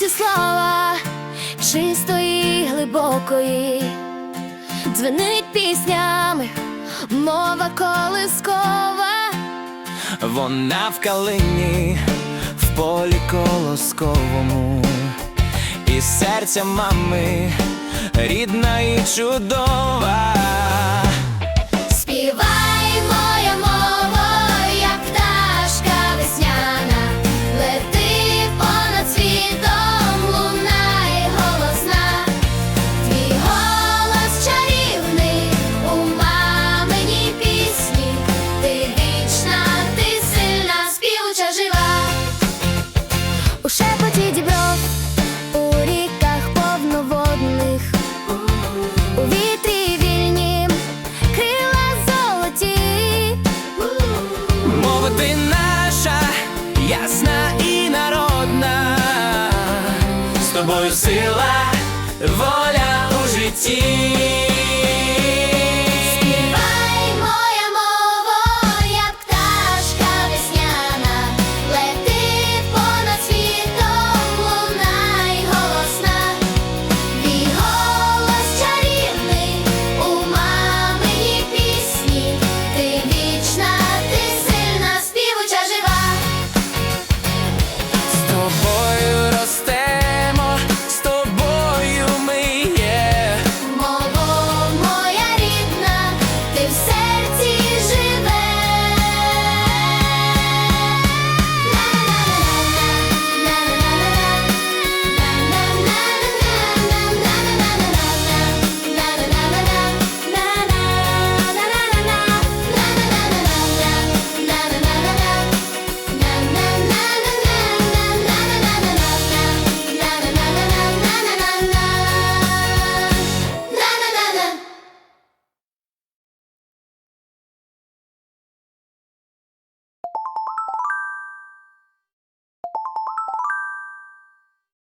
Ці слова чистої, глибокої, дзвенить піснями, мова колискова, вона в калині, в полі колосковому, і серця мами рідна і чудова. Тобою сила, воля у житті.